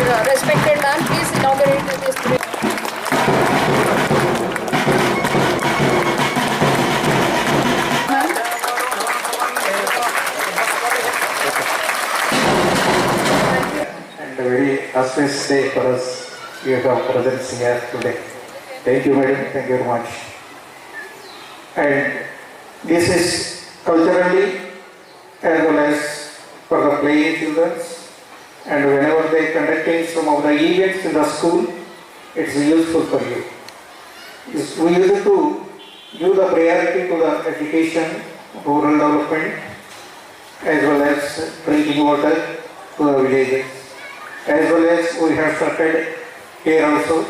our respected man, please inaugurate this. and a very auspicious day for us. You have presence here today. Thank you, madam. Thank you very much. And this is culturally as well as for the playing children. And whenever they conducting some of the events in the school, it's useful for you. We used to give the priority to the education, rural development, as well as drinking water to the villages. As well as we have started here also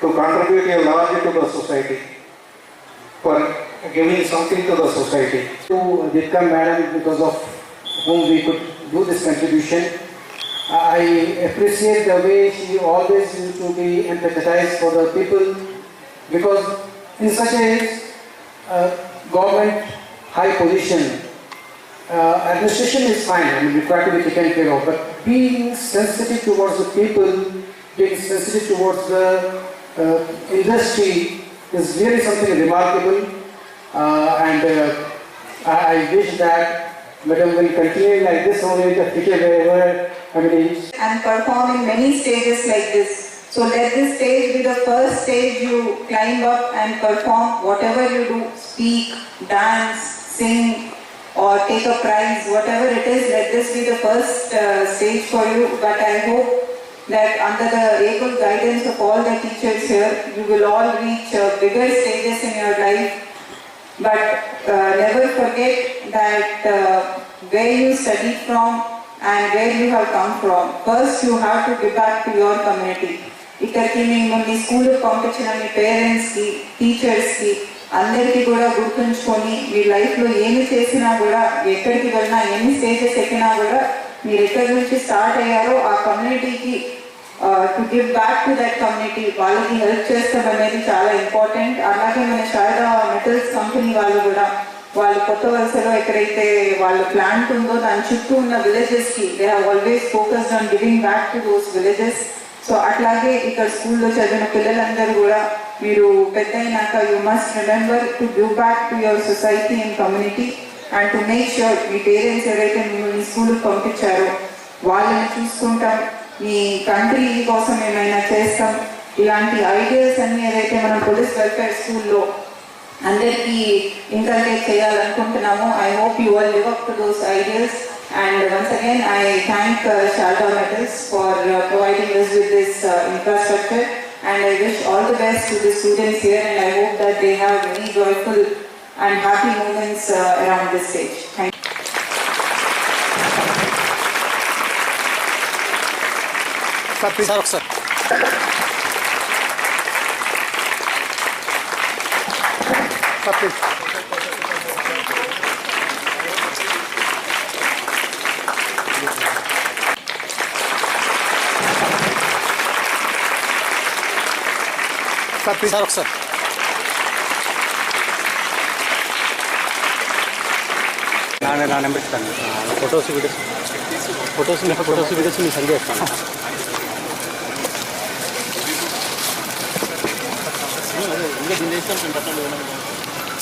to contribute a large to the society for giving something to the society. to Ditka madam because of whom we could do this contribution. I appreciate the way she always used to be empathized for the people because in such a uh, government high position, uh, administration is fine, I mean, we try to be taken care of, but being sensitive towards the people, being sensitive towards the uh, industry is really something remarkable. Uh, and uh, I, I wish that Madam will continue like this only the future wherever, mean, and perform in many stages like this. So let this stage be the first stage you climb up and perform whatever you do, speak, dance, sing, or take a prize, whatever it is, let this be the first uh, stage for you. But I hope that under the able guidance of all the teachers here, you will all reach uh, bigger stages in your life but uh, never forget that uh, where you study from and where you have come from. First, you have to give back to your community. ఇక్కడికి మిమ్మల్ని school పంపించిన మీ పేరెంట్స్కి టీచర్స్కి అందరికీ కూడా గుర్తుంచుకొని మీ లైఫ్లో ఏమి చేసినా కూడా ఎక్కడికి వెళ్ళినా ఎన్ని స్టేజెస్ ఎక్కినా కూడా మీరు ఎక్కడి నుంచి స్టార్ట్ అయ్యారో ఆ కమ్యూనిటీకి to give back to that community వాళ్ళకి హెల్ప్ చేస్తాం అనేది చాలా ఇంపార్టెంట్ అలాగే మన శారదా మెటల్స్ కంపెనీ వాళ్ళు కూడా వాళ్ళు కొత్త వలసలో ఎక్కడైతే వాళ్ళ ప్లాంట్ ఉందో దాని చుట్టూ ఉన్న విలేజెస్కి they always focused on giving back to those villages so అట్లాగే ఇక్కడ స్కూల్లో చదివిన పిల్లలందరూ కూడా మీరు పెద్ద అయినాక you must remember to give back to your society and community and to make sure me parents ఎవరైతే మిమ్మల్ని స్కూల్కి పంపించారో వాళ్ళని చూసుకుంటాం. మీ కంట్రీ కోసం ఏమైనా చేస్తాం. ఇలాంటి ఐడియాస్ అన్ని ఏదైతే మనం పోలీస్ వెల్ఫేర్ స్కూల్లో అందరికీ ఇంకల్కేట్ చేయాలనుకుంటున్నాము I hope you all live up to those ideas and once again I thank Sharada metals for providing us with this uh, infrastructure and I wish all the best to the students here and I hope that they have many joyful and happy moments uh, around this stage. Thank you. Sir ఒకసారి sir Papis. Papis. Sarok, sir. ನಾನೇ ನಾನು number ಇರ್ತಾನೆ photos videos photos photos videos ನೀವು ಸಂಜೆ ಇರ್ತಾನೆ ಹಿಂಗೆ ದಿನ ಇರ್ತಾನೆ